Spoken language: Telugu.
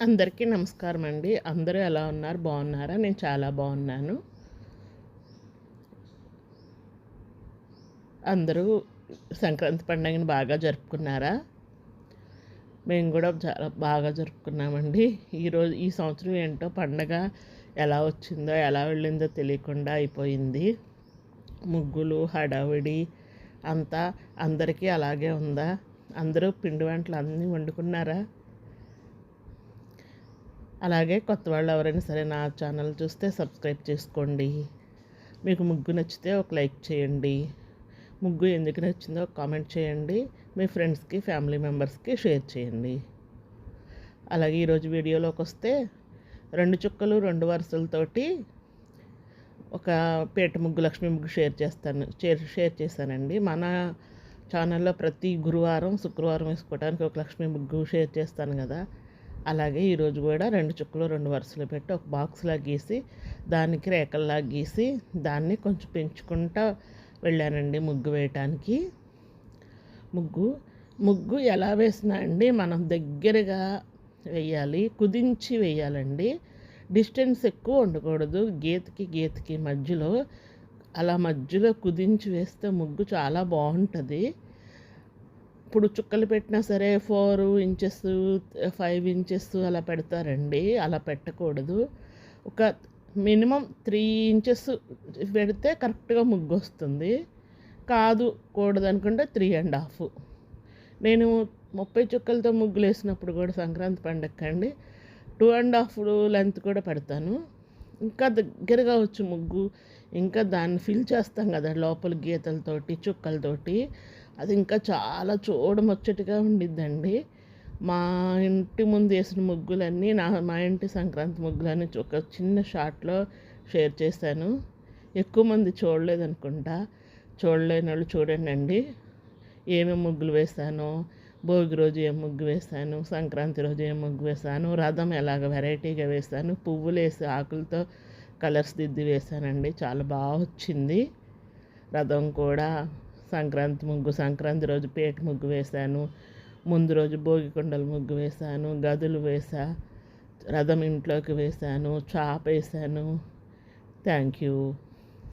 అందరికీ నమస్కారం అండి అందరూ ఎలా ఉన్నారు? బాగున్నారా? నేను చాలా బాగున్నాను. అందరూ సంక్రాంతి పండుగని బాగా జరుపుకున్నారా? మేము కూడా చాలా బాగా జరుపుకున్నామండి. ఈరోజు ఈ సంవత్సరం ఏంటో పండగ ఎలా వచ్చిందో ఎలా వెళ్ళిందో తెలియకుండా అయిపోయింది. ముగ్గులు హడావిడి అంతా అందరికీ అలాగే ఉందా? అందరూ పిండి వంటలు అన్నీ వండుకున్నారా? అలాగే కొత్త వాళ్ళు ఎవరైనా సరే నా ఛానల్ చూస్తే సబ్స్క్రైబ్ చేసుకోండి. మీకు ముగ్గు నచ్చితే ఒక లైక్ చేయండి. ముగ్గు ఎందుకు నచ్చిందో ఒక కామెంట్ చేయండి. మీ ఫ్రెండ్స్కి ఫ్యామిలీ మెంబర్స్కి షేర్ చేయండి. అలాగే ఈరోజు వీడియోలోకి వస్తే రెండు చుక్కలు రెండు వరుసలతోటి ఒక పేట ముగ్గు లక్ష్మీ ముగ్గు షేర్ చేస్తాను షేర్ షేర్ చేశానండి. మన ఛానల్లో ప్రతి గురువారం శుక్రవారం వేసుకోవడానికి ఒక లక్ష్మీ ముగ్గు షేర్ చేస్తాను కదా. అలాగే ఈరోజు కూడా రెండు చుక్కలు రెండు వరుసలు పెట్టి ఒక బాక్స్లా గీసి దానికి రేఖల్లా గీసి దాన్ని కొంచెం పెంచుకుంటా వెళ్ళానండి ముగ్గు వేయటానికి. ముగ్గు ముగ్గు ఎలా వేసినా అండి మనం దగ్గరగా వేయాలి కుదించి వేయాలండి. డిస్టెన్స్ ఎక్కువ ఉండకూడదు గీతకి గీతకి మధ్యలో. అలా మధ్యలో కుదించి వేస్తే ముగ్గు చాలా బాగుంటుంది. ఇప్పుడు చుక్కలు పెట్టినా సరే ఫోర్ ఇంచెస్ ఫైవ్ ఇంచెస్ అలా పెడతారండి. అలా పెట్టకూడదు. ఒక మినిమం త్రీ ఇంచెస్ పెడితే కరెక్ట్గా ముగ్గు వస్తుంది కాదు కూడదు అనుకుంటే త్రీ అండ్ హాఫ్. నేను ముప్పై చుక్కలతో ముగ్గులు వేసినప్పుడు కూడా సంక్రాంతి పండగకండి టూ అండ్ హాఫ్ లెంత్ కూడా పెడతాను. ఇంకా దగ్గరగా వచ్చు ముగ్గు ఇంకా దాన్ని ఫిల్ చేస్తాం కదా లోపల గీతలతోటి చుక్కలతోటి. అది ఇంకా చాలా చూడముచ్చటగా ఉండిద్దండి. మా ఇంటి ముందు వేసిన ముగ్గులన్నీ నా మా ఇంటి సంక్రాంతి ముగ్గులన్నీ ఒక చిన్న షాట్లో షేర్ చేశాను. ఎక్కువ మంది చూడలేదు అనుకుంటా చూడలేని వాళ్ళు చూడండి అండి. ఏమేమి ముగ్గులు వేస్తాను భోగి రోజు ఏం ముగ్గు వేశాను? సంక్రాంతి రోజు ఏం ముగ్గు వేస్తాను రథం ఎలాగ వెరైటీగా వేశాను? పువ్వులు వేసి ఆకులతో కలర్స్ దిద్ది వేశానండి. చాలా బాగా వచ్చింది. రథం కూడా సంక్రాంతి ముగ్గు సంక్రాంతి రోజు పేట ముగ్గు వేశాను. ముందు రోజు భోగి కొండల ముగ్గు వేశాను గదులు వేసా రథం ఇంట్లోకి వేశాను చాప వేశాను. Thank you